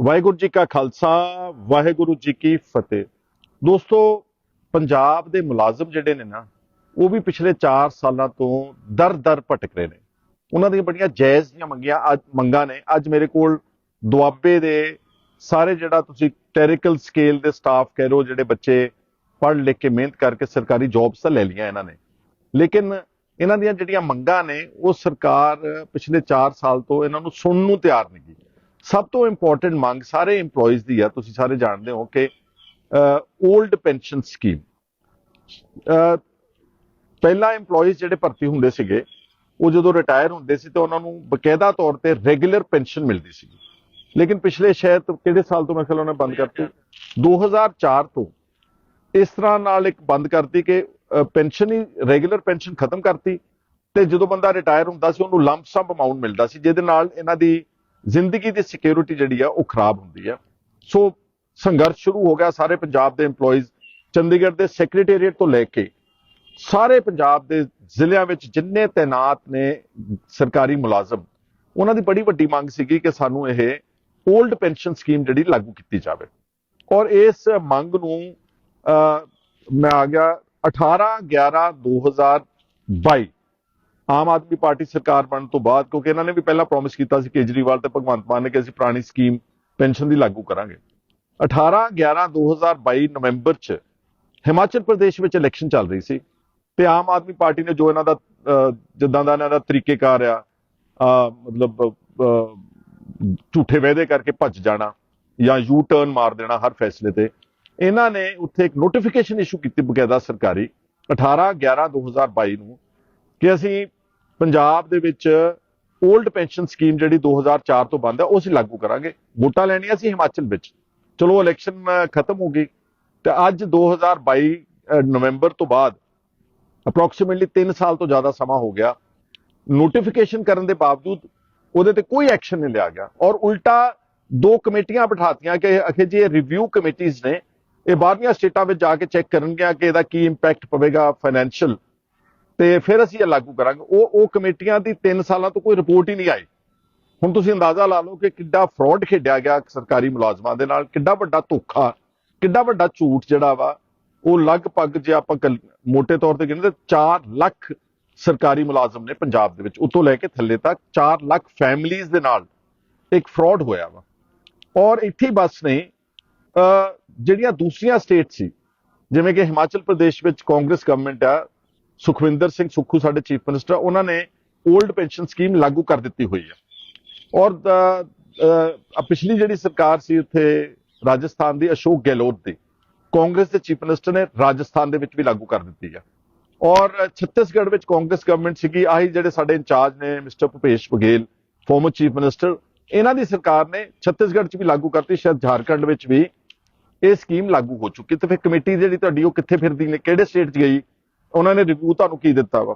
ਵਾਹਿਗੁਰੂ ਜੀ ਕਾ ਖਾਲਸਾ, ਵਾਹਿਗੁਰੂ ਜੀ ਕੀ ਫਤਿਹ। ਦੋਸਤੋ, ਪੰਜਾਬ ਦੇ ਮੁਲਾਜ਼ਮ ਜਿਹੜੇ ਨੇ ਨਾ, ਉਹ ਵੀ ਪਿਛਲੇ 4 ਸਾਲਾਂ ਤੋਂ ਦਰ-ਦਰ ਭਟਕ ਰਹੇ ਨੇ। ਉਹਨਾਂ ਦੀਆਂ ਬੜੀਆਂ ਜਾਇਜ਼ ਦੀਆਂ ਮੰਗੀਆਂ ਅੱਜ, ਮੰਗਾਂ ਨੇ। ਅੱਜ ਮੇਰੇ ਕੋਲ ਦੁਆਬੇ ਦੇ ਸਾਰੇ ਜਿਹੜਾ ਤੁਸੀਂ ਟੈਰੀਕਲ ਸਕੇਲ ਦੇ ਸਟਾਫ ਕਹਿ ਲਓ, ਜਿਹੜੇ ਬੱਚੇ ਪੜ੍ਹ ਲਿਖ ਕੇ ਮਿਹਨਤ ਕਰਕੇ ਸਰਕਾਰੀ ਜੌਬਸ ਤਾਂ ਲੈ ਲਈਆਂ ਇਹਨਾਂ ਨੇ। ਲੇਕਿਨ ਇਹਨਾਂ ਦੀਆਂ ਜਿਹੜੀਆਂ ਮੰਗਾਂ ਨੇ, ਉਹ ਸਰਕਾਰ ਪਿਛਲੇ 4 ਸਾਲ ਤੋਂ ਇਹਨਾਂ ਨੂੰ ਸੁਣਨ ਨੂੰ ਤਿਆਰ ਨਹੀਂ ਗੀ ਸਭ ਤੋਂ ਇੰਪੋਰਟੈਂਟ ਮੰਗ ਸਾਰੇ EMPLOYEES ਦੀ ਆ, ਤੁਸੀਂ ਸਾਰੇ ਜਾਣਦੇ ਹੋ ਕਿ 올ਡ ਪੈਨਸ਼ਨ ਸਕੀਮ ਪਹਿਲਾਂ EMPLOYEES ਜਿਹੜੇ ਭਰਤੀ ਹੁੰਦੇ ਸੀਗੇ, ਉਹ ਜਦੋਂ ਰਿਟਾਇਰ ਹੁੰਦੇ ਸੀ ਤਾਂ ਉਹਨਾਂ ਨੂੰ ਬਕਾਇਦਾ ਤੌਰ ਤੇ ਰੈਗੂਲਰ ਪੈਨਸ਼ਨ ਮਿਲਦੀ ਸੀ ਲੇਕਿਨ ਪਿਛਲੇ ਸ਼ਾਇਦ ਕਿਹੜੇ ਸਾਲ ਤੋਂ ਮੈਂ ਖਿਆਲ ਉਹਨੇ ਬੰਦ ਕਰਤੀ? 2004 ਤੋਂ ਇਸ ਤਰ੍ਹਾਂ ਨਾਲ ਇੱਕ ਬੰਦ ਕਰਤੀ ਕਿ ਪੈਨਸ਼ਨ ਹੀ ਰੈਗੂਲਰ ਪੈਨਸ਼ਨ ਖਤਮ ਕਰਤੀ ਤੇ ਜਦੋਂ ਬੰਦਾ ਰਿਟਾਇਰ ਹੁੰਦਾ ਸੀ, ਉਹਨੂੰ ਲੰਪ ਸਮ ਅਮਾਉਂਟ ਮਿਲਦਾ ਸੀ, ਜਿਹਦੇ ਨਾਲ ਇਹਨਾਂ ਦੀ ਜ਼ਿੰਦਗੀ ਦੀ ਸਿਕਿਉਰਿਟੀ ਜਿਹੜੀ ਆ, ਉਹ ਖਰਾਬ ਹੁੰਦੀ ਆ। ਸੋ ਸੰਘਰਸ਼ ਸ਼ੁਰੂ ਹੋ ਗਿਆ। ਸਾਰੇ ਪੰਜਾਬ ਦੇ EMPLOYEES ਚੰਡੀਗੜ੍ਹ ਦੇ ਸੈਕਟਰੀਏਟ ਤੋਂ ਲੈ ਕੇ ਸਾਰੇ ਪੰਜਾਬ ਦੇ ਜ਼ਿਲ੍ਹਿਆਂ ਵਿੱਚ ਜਿੰਨੇ ਤਾਇਨਾਤ ਨੇ ਸਰਕਾਰੀ ਮੁਲਾਜ਼ਮ, ਉਹਨਾਂ ਦੀ ਬੜੀ ਵੱਡੀ ਮੰਗ ਸੀਗੀ ਕਿ ਸਾਨੂੰ ਇਹ 올ਡ ਪੈਨਸ਼ਨ ਸਕੀਮ ਜਿਹੜੀ ਲਾਗੂ ਕੀਤੀ ਜਾਵੇ। ਔਰ ਇਸ ਮੰਗ ਨੂੰ ਮੈਂ ਆ ਗਿਆ 18 11 2022 ਆਮ ਆਦਮੀ ਪਾਰਟੀ ਸਰਕਾਰ ਬਣਨ ਤੋਂ ਬਾਅਦ, ਕਿਉਂਕਿ ਇਹਨਾਂ ਨੇ ਵੀ ਪਹਿਲਾਂ ਪ੍ਰੋਮਿਸ ਕੀਤਾ ਸੀ ਕੇਜਰੀਵਾਲ ਤੇ ਭਗਵੰਤ ਮਾਨ ਨੇ ਕਿ ਅਸੀਂ ਪੁਰਾਣੀ ਸਕੀਮ ਪੈਨਸ਼ਨ ਦੀ ਲਾਗੂ ਕਰਾਂਗੇ। 18 11 2022 ਨਵੰਬਰ ਚ ਹਿਮਾਚਲ ਪ੍ਰਦੇਸ਼ ਵਿੱਚ ਇਲੈਕਸ਼ਨ ਚੱਲ ਰਹੀ ਸੀ ਤੇ ਆਮ ਆਦਮੀ ਪਾਰਟੀ ਨੇ ਜੋ ਇਹਨਾਂ ਦਾ ਜਿੱਦਾਂ ਦਾ ਇਹਨਾਂ ਦਾ ਤਰੀਕੇਕਾਰ ਆ ਮਤਲਬ ਝੂਠੇ ਵਾਅਦੇ ਕਰਕੇ ਭੱਜ ਜਾਣਾ ਜਾਂ ਯੂ ਟਰਨ ਮਾਰ ਦੇਣਾ ਹਰ ਫੈਸਲੇ ਤੇ, ਇਹਨਾਂ ਨੇ ਉੱਥੇ ਇੱਕ ਨੋਟੀਫਿਕੇਸ਼ਨ ਇਸ਼ੂ ਕੀਤੀ ਬਕਾਇਦਾ ਸਰਕਾਰੀ 18 11 2022 ਨੂੰ ਕਿ ਅਸੀਂ ਪੰਜਾਬ ਦੇ ਵਿੱਚ 올ਡ ਪੈਨਸ਼ਨ ਸਕੀਮ ਜਿਹੜੀ 2004 ਤੋਂ ਬੰਦ ਹੈ ਉਹ ਅਸੀਂ ਲਾਗੂ ਕਰਾਂਗੇ। ਵੋਟਾਂ ਲੈਣੀਆਂ ਸੀ ਹਿਮਾਚਲ ਵਿੱਚ। ਚਲੋ ਇਲੈਕਸ਼ਨ ਖਤਮ ਹੋ ਗਈ। ਤੇ ਅੱਜ 2022 ਅਹ, ਨਵੰਬਰ ਤੋਂ ਬਾਅਦ ਅਪਰੋਕਸੀਮੇਟਲੀ 3 ਸਾਲ ਤੋਂ ਜ਼ਿਆਦਾ ਸਮਾਂ ਹੋ ਗਿਆ। ਨੋਟੀਫਿਕੇਸ਼ਨ ਕਰਨ ਦੇ ਬਾਵਜੂਦ ਉਹਦੇ ਤੇ ਕੋਈ ਐਕਸ਼ਨ ਨਹੀਂ ਲਿਆ ਗਿਆ। ਔਰ ਉਲਟਾ ਦੋ ਕਮੇਟੀਆਂ ਬਿਠਾਤੀਆਂ ਕਿ ਅਖੇ ਜੀ ਇਹ ਰਿਵਿਊ ਕਮੇਟੀਆਂ ਨੇ ਇਹ ਬਾਹਰਲੀਆਂ ਸਟੇਟਾਂ ਵਿੱਚ ਜਾ ਕੇ ਚੈੱਕ ਕਰਨਗੀਆਂ ਕਿ ਇਹਦਾ ਕੀ ਇੰਪੈਕਟ ਪਵੇਗਾ ਫਾਈਨੈਂਸ਼ੀਅਲ ਤੇ ਫਿਰ ਅਸੀਂ ਇਹ ਲਾਗੂ ਕਰਾਂਗੇ। ਉਹ ਉਹ ਕਮੇਟੀਆਂ ਦੀ 3 ਸਾਲਾਂ ਤੋਂ ਕੋਈ ਰਿਪੋਰਟ ਹੀ ਨਹੀਂ ਆਈ। ਹੁਣ ਤੁਸੀਂ ਅੰਦਾਜ਼ਾ ਲਾ ਲਓ ਕਿ ਕਿੱਡਾ ਫਰਾਡ ਖੇਡਿਆ ਗਿਆ ਸਰਕਾਰੀ ਮੁਲਾਜ਼ਮਾਂ ਦੇ ਨਾਲ, ਕਿੱਡਾ ਵੱਡਾ ਧੋਖਾ, ਕਿੱਡਾ ਵੱਡਾ ਝੂਠ ਜਿਹੜਾ ਵਾ, ਉਹ ਲਗਭਗ ਜੇ ਆਪਾਂ ਕੱਲ- ਮੋٹے ਤੌਰ ਤੇ ਕਹਿੰਦੇ 4 ਲੱਖ ਸਰਕਾਰੀ ਮੁਲਾਜ਼ਮ ਨੇ ਪੰਜਾਬ ਦੇ ਵਿੱਚ। ਉਤੋਂ ਲੈ ਕੇ ਥੱਲੇ ਤੱਕ 4 ਲੱਖ ਫੈਮਿਲੀਆਂ ਦੇ ਨਾਲ ਇੱਕ ਫਰਾਡ ਹੋਇਆ ਵਾ। ਔਰ ਇੱਥੇ ਬਸ ਨੇ ਜਿਹੜੀਆਂ ਦੂਸਰੀਆਂ ਸਟੇਟ ਸੀ, ਜਿਵੇਂ ਕਿ ਹਿਮਾਚਲ ਪ੍ਰਦੇਸ਼ ਵਿੱਚ ਕਾਂਗਰਸ ਗਵਰਨਮੈਂਟ ਆ ਸੁਖਵਿੰਦਰ ਸਿੰਘ ਸੁੱਖੂ ਸਾਡੇ ਚੀਫ ਮਿਨਿਸਟਰ ਉਹਨਾਂ ਨੇ 올ਡ ਪੈਨਸ਼ਨ ਸਕੀਮ ਲਾਗੂ ਕਰ ਦਿੱਤੀ ਹੋਈ ਹੈ ਔਰ ਪਿਛਲੀ ਜਿਹੜੀ ਸਰਕਾਰ ਸੀ ਉੱਥੇ ਰਾਜਸਥਾਨ ਦੀ ਅਸ਼ੋਕ ਗਹਿਲੋਤ ਦੀ, ਕਾਂਗਰਸ ਦੇ ਚੀਫ ਮਿਨਿਸਟਰ ਨੇ ਰਾਜਸਥਾਨ ਦੇ ਵਿੱਚ ਵੀ ਲਾਗੂ ਕਰ ਦਿੱਤੀ ਹੈ ਔਰ ਛੱਤੀਸਗੜ੍ਹ ਵਿੱਚ ਕਾਂਗਰਸ ਗਵਰਨਮੈਂਟ ਸੀਗੀ, ਆਹੀ ਜਿਹੜੇ ਸਾਡੇ ਇੰਚਾਰਜ ਨੇ mister Bhupesh Baghel former chief minister ਇਹਨਾਂ ਦੀ ਸਰਕਾਰ ਨੇ ਛੱਤੀਸਗੜ੍ਹ 'ਚ ਵੀ ਲਾਗੂ ਕਰਤੀ, ਸ਼ਾਇਦ ਝਾਰਖੰਡ ਵਿੱਚ ਵੀ ਇਹ ਸਕੀਮ ਲਾਗੂ ਹੋ ਚੁੱਕੀ। ਤੇ ਫਿਰ ਕਮੇਟੀ ਜਿਹੜੀ ਤੁਹਾਡੀ, ਉਹ ਕਿੱਥੇ ਫਿਰਦੀ ਨੇ, ਕਿਹੜੇ ਸਟੇਟ 'ਚ ਗਈ? ਉਹਨਾਂ ਨੇ ਰਿਵਿਊ ਤੁਹਾਨੂੰ ਕੀ ਦਿੱਤਾ ਵਾ?